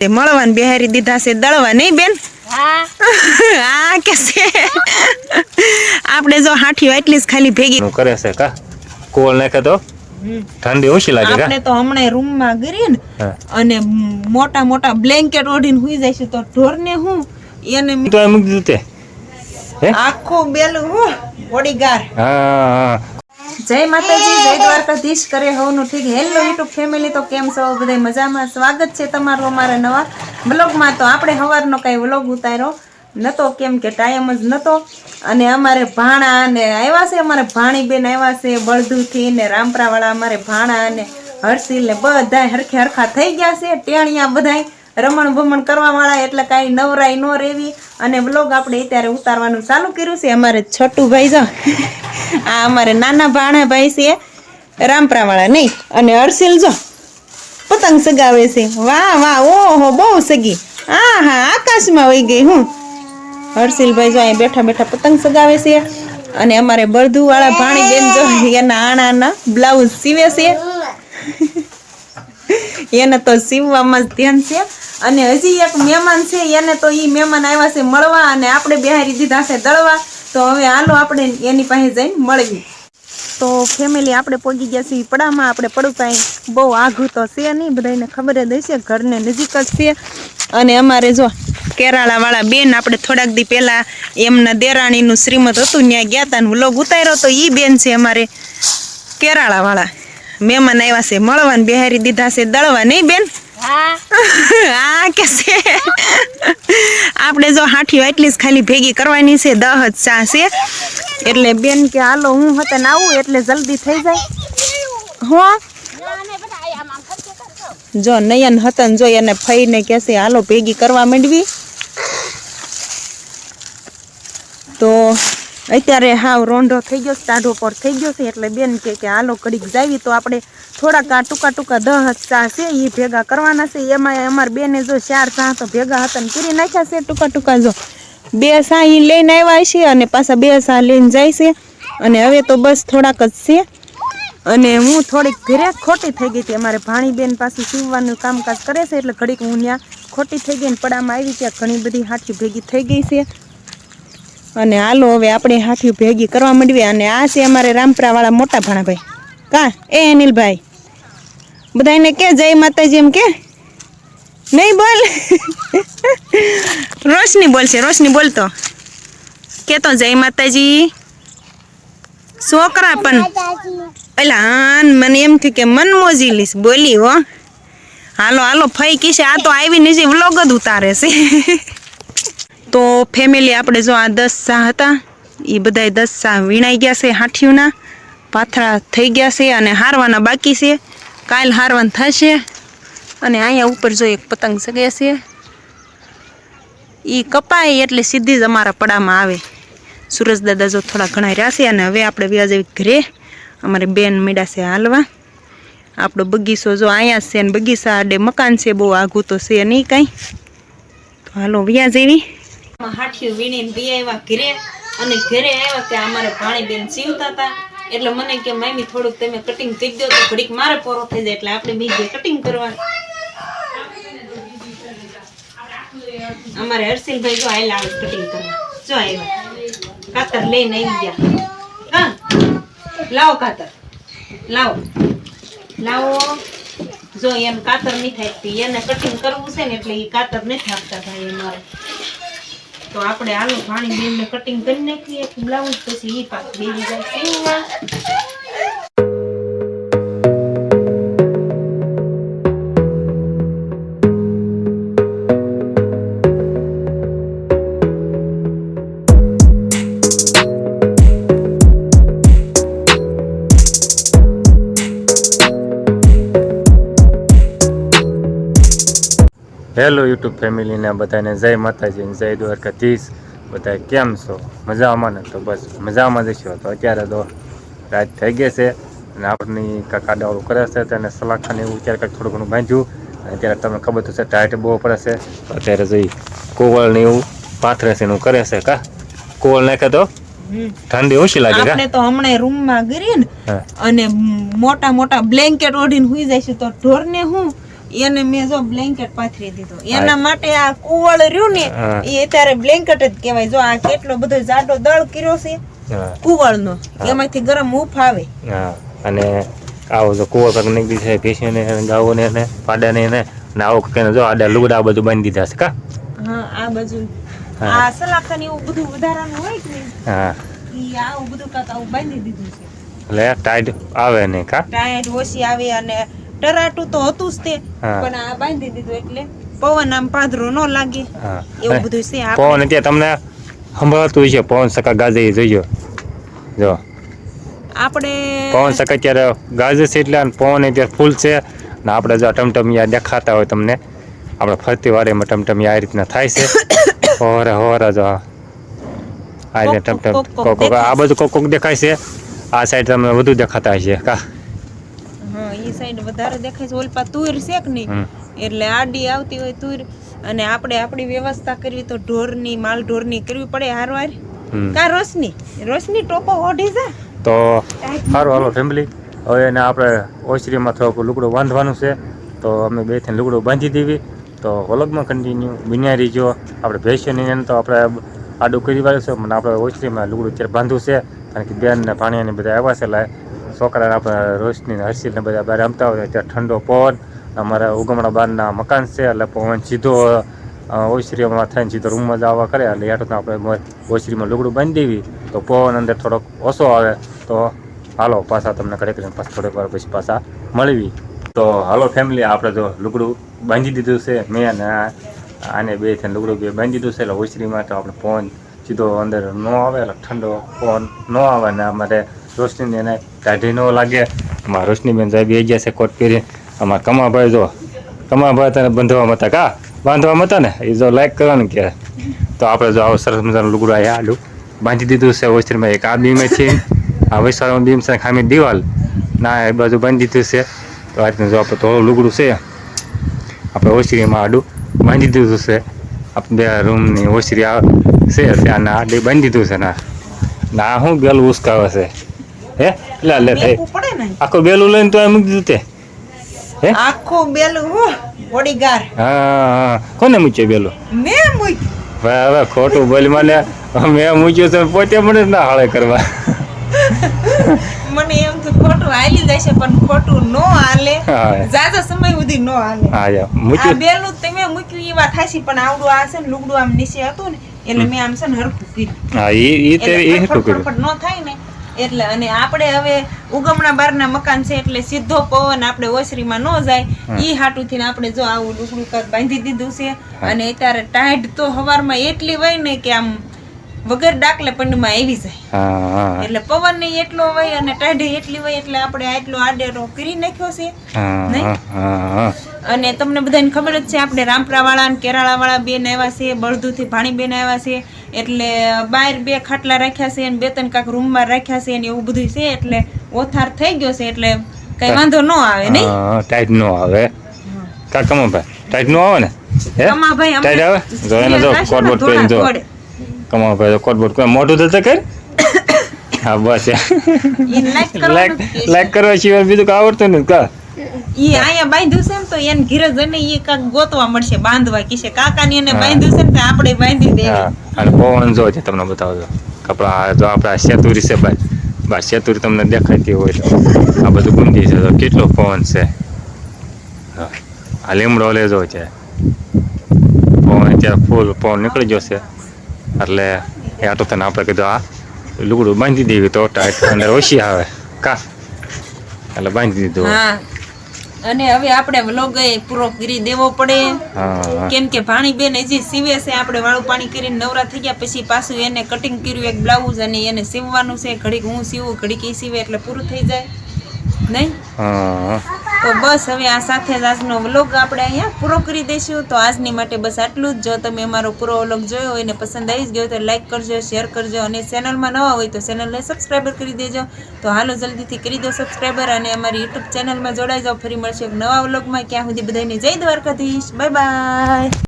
તે મળવાને બિહારી દીધા છે દળવા નહીં બેન? હા. કે છે. આપણે જો હાઠી એટલી જ ખાલી ભેગી કરે છે કા? કોલ નાખે તો? ઠંડી ઓછી લાગે આપણે તો હમણાં રૂમમાં ગરી ને અને મોટા મોટા બ્લેન્કેટ ઓઢીને હુઈ જાય છે તો ઢોરને હું એને તો મૂકી દીધું તે આખો આખું બેલું હું ઓડી ગાર હા. જય માતાજી, જય દ્વારકાધીશ. કરે હોવનું ઠીક. હેલો યુટ્યુબ ફેમિલી તો કેમ છો? બધા મજામાં? સ્વાગત છે તમારું અમારા નવા બ્લોગમાં તો આપણે સવારનો કાંઈ વ્લોગ ઉતાર્યો નતો, કેમ કે ટાઈમ જ નતો. અને અમારે ભાણા અને આવ્યા છે, અમારે ભાણીબેન આવ્યા છે, બળદુથી ને રામપરાવાળા, અમારે ભાણા અને હર્ષિલ ને બધા હરખે હરખા થઈ ગયા છે, ટેણિયા બધાય. રમણ ભમણ કરવા વાળા એટલે કાંઈ નવરાઈ ન રહેવી. અને વ્લોગ આપણે અત્યારે ઉતારવાનું ચાલુ કર્યું છે અમારે છોટુભાઈ જો. આ અમારે નાના ભાણા ભાઈ છે, રામપરાવાળા નહીં, અને હર્ષિલ જો, પતંગ સગાવે છે. વાહ વાહ, ઓહો, બહુ સગી. હા હા આકાશમાં વહી ગઈ હું. હર્ષિલભાઈ જો અહીંયા બેઠા બેઠા પતંગ સગાવે છે. અને અમારે બળધુવાળા ભાણી બેન જો, એના આણાના બ્લાઉઝ સીવે છે. એને તો સીવવામાં જ ધ્યાન છે. અને હજી એક મહેમાન છે, એને તો એ મહેમાન આવ્યા છે મળવા અને આપણે બિહારી દીધા છે દળવા. તો હવે હાલો આપણે એની પાસે જઈને મળવી તો ફેમિલી આપણે પહોંચી ગયા છીએ પડામાં, આપણે પડું કાંઈ બહુ આઘું તો છે નહીં. બધાને ખબર જ હશે, ઘરને નજીક જ છે. અને અમારે જો કેરાળાવાળા બેન, આપણે થોડાક દી પહેલાં એમના દેરાણીનું શ્રીમત હતું, ત્યાં ગયા હતા ને વ્લોગ ઉતાર્યો તો એ બેન છે અમારે કેરાળાવાળા. મહેમાન આવ્યા છે મળવાને બિહારી દીધા છે દળવા નહીં બેન? હા. કે છે? આપણે જો હાઠીઓ એટલી જ ખાલી ભેગી કરવાની છે દહ જ ચા છે. એટલે બેન કે હાલો હું હતન આવું એટલે જલ્દી થઈ જાય. હો? જો નયન હતન જોઈ અને ફઈને કહેશે હાલો ભેગી કરવા માંડવી. તો અત્યારે હાવ રોંઢો થઈ ગયો છે, ટાઢો પર થઈ ગયો છે એટલે બેન કે કે હાલો ઘડીક જાવી તો આપણે થોડાક આ ટૂંકા ટૂંકા દહ ચા છે એ ભેગા કરવાના છે એમાં અમારા બેને જો ચાર ચા તો ભેગા હતા ને કરી નાખ્યા છે ટૂંકા ટૂંકા જો. બે સા એ લઈને આવ્યા છે અને પાછા બે સા લઈને જાય છે. અને હવે તો બસ થોડાક જ છે. અને હું થોડીક ઘરે ખોટી થઈ ગઈ હતી. અમારે ભાણીબેન પાસે સીવવાનું કામકાજ કરે છે એટલે ઘડીક હું ત્યાં ખોટી થઈ ગઈ ને પડામાં આવી ત્યાં ઘણી બધી હાથી ભેગી થઈ ગઈ છે. અને હાલો, હવે આપણે હાથી ભેગી કરવા માંડવી અને આ છે અમારે રામપરાવાળા મોટા ભાણાભાઈ. કા? એ અનિલભાઈ. બધા એને કે જય માતાજી એમ કે? નહીં બોલ. રોશની બોલશે, રોશની બોલતો કે તો જય માતાજી. છોકરા પણ એલા હા મને એમ થયું કે મન મોજી લીશ, બોલી હો. હાલો હાલો, ફઈ કીશે, આ તો આવી નીચે વ્લોગ જ ઉતારે છે. તો ફેમિલી આપણે જો આ દસ સા હતા એ બધાય દસ સા વીણાઈ ગયા છે હાઠીઓના પાથરા થઈ ગયા છે અને હારવાના બાકી છે. કાલ હારવાન થશે અને અહીંયા ઉપર જો એક પતંગ સગે છે. એ કપાય એટલે સીધી જ અમારા પડામાં આવે. સુરજ દાદા જો થોડા ઘણા રહ્યા છે અને હવે આપણે વ્યાજ ઘરે અમારે બેન છે હાલવા. આપણો બગીચો જો અહીંયા છે ને બગીચા આડે મકાન છે, બહુ આઘું તો છે નહીં કાંઈ. તો હાલો વ્યાજ એવી હાઠિયું વીણીને બી ઘરે અને ઘરે આવ્યા ત્યાં અમારે ભાણી બેન સીવતા હતા એટલે મને કે, મામી, થોડુંક તમે કટિંગ કરી દો તો ઘડીક મારે પોરો થઈ જાય. એટલે આપણે બીજે કટિંગ કરવા અમારે હર્ષિલભાઈ જો આયેલા આવે કટિંગ કરવા. જો આવ્યા કાતર લઈને આવી ગયા. હા? લાવો કાતર લાવો. લાવો. જો એમ કાતર નહીં થાય એને કટિંગ કરવું છે ને એટલે એ કાતર નથી આપતા ભાઈ અમારે. તો આપણે આલુ પાણી બેનને કટિંગ કરી નાખીએ બ્લાઉઝ પછી એ પાક બેસી જાય. હેલો યુટ્યુબ ફેમિલીને બધાને જય માતાજી જય દ્વારકાધીશ. બધા કેમ છો? મજામાં ને? તો બસ મજામાં જશો તો અત્યારે તો રાત થઈ ગઈ છે અને આપણી કાકા ડાળું કરે છે તો એને સલાખાને એવું અત્યારે કંઈક થોડું ઘણું બાંધ્યું. અને અત્યારે તમને ખબર તો છે ટાઈટ બહુ પડે છે. અત્યારે જઈ કોવળને એવું પાથરે છે એનું કરે છે કા? કોવળ નાખે તો ઠંડી ઓછી લાગે આપણે તો હમણાં રૂમમાં ગરીએ ને અને મોટા મોટા બ્લેન્કેટ ઓઢીને જાય છે તો ઢોરને હું એને મેં જો બ્લેન્કેટ પાથરી દીધો. એના માટે આ કુવળ રહ્યું ને એ અત્યારે બ્લેન્કેટ જ કહેવાય. જો આ કેટલો બધો જાડો દળ કર્યો છે કુવળનો એમાંથી ગરમ ઉફ આવે. હા. અને આવો જો કુવળ કાંક નીકળી છે ભેંસીને ગાઓને ને પાડાને ને ને આવો કંઈક જો આડા લુગડા બધું બાંધી દીધા છે કા? હા આ બાજુ. આ સલાખાને એવું બધું વધારાનું હોય કે નહીં? હા. ઈ આવું બધું કાંક આવું બાંધી દીધું છે. એટલે ટાઈટ આવે ને કા? ટાઈટ ઓછી આવે અને ટરાટું તો હતું જ તે. પણ આ બાંધી દીધું એટલે પવન આમ પાદરો ન લાગે. એવું બધું છે પવન અત્યારે તમને સંભળાતું છે પવન સકા ગાજે જોઈજો જો. આપણે પવન સકા અત્યારે ગાજે છે એટલે પવન અત્યારે ફૂલ છે. ને આપણે જો ટમટમિયા દેખાતા હોય તમને આપણે ફરતી વારીમાં ટમટમિયા આ રીતના થાય છે. હોરે હોરા જો. આ ટમટમ કોક કોક આ બધું કોક કોક દેખાય છે. આ સાઈડ તમને વધુ દેખાતા હશે. કા? ઈ સાઈડ વધારે દેખાય છે. ઓલપા તુર છે કે નહીં? એટલે આડી આવતી હોય તુર. અને આપણે આપણી વ્યવસ્થા કરવી તો ઢોરની માલ ઢોરની કરવી પડે હારવાર. કા રોશની? રોશની ટોપો ઓઢી જા. તો સારું હાલો ફેમિલી હવે એને આપણે ઓસરીમાં થોડુંક લુગડું બાંધવાનું છે. તો અમે બે થઈને લુગડું બાંધી દેવી તો વલગમાં કન્ટિન્યુ બિનારી જો આપણે ભેંસોની એને તો આપણે આડું કરી વાળ્યું છે. મને આપણે ઓસરીમાં લુગડું અત્યારે બાંધવું છે. કારણ કે બેન ને પાણી બધા આવ્યા છે એટલે છોકરાને આપણે રોશની ને ને બધા બહાર રમતા હોય ત્યાં ઠંડો પવન, અમારા ઉગમણા બારના મકાન છે, એટલે પવન સીધો ઓસરીમાં થઈને સીધો રૂમમાં જ આવવા કરે એટલે યાર આપણે ઓસરીમાં લુગડું બાંધી દેવી, તો પવન અંદર થોડોક ઓછો આવે, તો હાલો, પાછા તમને ઘરે કરીને પાછા થોડીક વાર પછી પાછા મળવી તો હાલો ફેમિલી આપણે જો લુગડું બાંધી દીધું છે, મેં અને આને બે થઈને લુગડું બે બાંધી દીધું છે, એટલે ઓસરીમાં તો આપણે પવન સીધો અંદર ન આવે, એટલે ઠંડો પવન ન આવે, ને અમારે રોશનીને એને કાઢી ન લાગે. અમારા રોશનીબેન સાહેબ એ ગયા છે કોટ પહેરી અમારા કમાભાઈ જો, કમાભાઈ તને બંધવામાં હતા કા? બાંધવામાં હતા ને? એ જો લાઈક કરવાનું કે. તો આપણે જો આવો સરસ મજાનું લુગડું આ આડું બાંધી દીધું છે ઓસ્ત્રીમાં એક આ બીમેથી આ વૈશાળમાં બીમ છે ખામી દિવાલ. ના, એ બાજુ બાંધી દીધું છે. તો આ રીતનું જો આપણે થોડું લુગડું છે. આપણે ઓસ્ત્રીમાં આડું બાંધી દીધું છે. આપણે બે રૂમની ઓસ્ત્રી આવે છે, ત્યાંના આડી બાંધી દીધું છે ના ના શું ગેલ ઉસકાવે છે. હે? લે લે થઈ આખું બેલું લઈને તો મૂકી દીધું તે હે? આખો બેલું હો બોડીગાર હા કોને મૂક્યો બેલું? મે મૂક્યું. ભાઈ હવે ખોટું બોલ મને મેં મૂક્યું તો પોતે મને ના હાળે કરવા. મને એમ તો ખોટું હાલી છે પણ ખોટું નો હાલે. જાજો સમય સુધી નો હાલે. આ બેલું તમે મૂક્યું એવા થાશી પણ આવડું આ છે ને લુગડું આમ નીચે હતું ને એટલે મેં આમ છે ને હરખું કર્યું. હા એ એ તે એ હરખું કર્યું. ન થાય ને એટલે અને આપણે હવે ઉગમણા બારના મકાન છે એટલે સીધો પવન આપણે ઓસરીમાં ન જાય. ઈ હાટુથી થઈને આપણે જો આવું લુગડું કાંઈક બાંધી દીધું છે. અને અત્યારે ટાઈટ તો હવારમાં એટલી હોય ને કે આમ વગર ડાકલે પંડમાં આવી જાય. એટલે પવન ને એટલો હોય અને ટાઢી એટલી હોય એટલે આપણે આટલો આડેરો કરી નાખ્યો છે. નહીં? અને તમને બધાને ખબર જ છે આપણે રામપરા વાળા અને કેરાળા વાળા બેન આવ્યા છે બળદુથી ભાણી બેન આવ્યા છે. એટલે બહાર બે ખાટલા રાખ્યા છે અને બે ત્રણ કાંક રૂમમાં રાખ્યા છે ને એવું બધું છે એટલે ઓથાર થઈ ગયો છે એટલે કઈ વાંધો ન આવે નહીં? ટાઈટ નો આવે. કા કમો ભાઈ ટાઈટ નો આવે ને? હે? કમાભાઈ ટાઈટ આવે? જો એને જો કોટબોટ જો. કોઈ કર. હા બસ. લાઈક. લાઈક કરવા સિવાય બીજું કઈ આવડતું નથી કા? ઈ અહીંયા બાંધ્યું છે ને તો એને ઘીરે જઈને ઈ કાંક ગોતવા મળશે બાંધવા કીશે. કાકાની એને હા. બાંધ્યું છે ને તો આપણે બાંધી દેવી. હા અને પવન જો છે તમને બતાવજો. કપડા જો આપણા સેતુરી છે ભાઈ. બા સેતુરી તમને દેખાતી હોય તો. આ બધું ગુંદી છે. તો કેટલો પવન છે? હા. આ લીમડો લેજો છે. પવન અત્યારે ફૂલ પવન નીકળી ગયો છે. એટલે એ આટો તને આપણે કીધું આ લુગડું બાંધી દેવી તો ટાઈટ અંદર ઓછી આવે. કા? એટલે બાંધી દીધું. હા. અને હવે આપણે વ્લોગ પૂરો કરી દેવો પડે. કેમ કે ભાણી બેન હજી સીવે છે આપણે વાળું પાણી કરીને નવરા થઈ ગયા પછી પાછું એને કટિંગ કર્યું એક બ્લાઉઝ અને એને સીવવાનું છે. ઘડીક હું સીવું ઘડીક એ સીવે એટલે પૂરું થઈ જાય. નહીં? તો બસ હવે આ સાથે જ આજનો વ્લોગ આપણે અહીંયા પૂરો કરી દઈશું. તો આજની માટે બસ આટલું જ. જો તમે અમારો પૂરો વ્લોગ જોયો હોય ને પસંદ આવી જ ગયો તો લાઇક કરજો શેર કરજો અને ચેનલમાં નવા હોય તો ચેનલને સબસ્ક્રાઈબર કરી દેજો. તો હાલો જલ્દીથી કરી દો સબસ્ક્રાઈબર અને અમારી યુટ્યુબ ચેનલમાં જોડાઈ જાઓ. ફરી મળશે એક નવા વ્લોગમાં. ક્યાં સુધી બધાને જય દ્વારકાધીશ. Bye bye.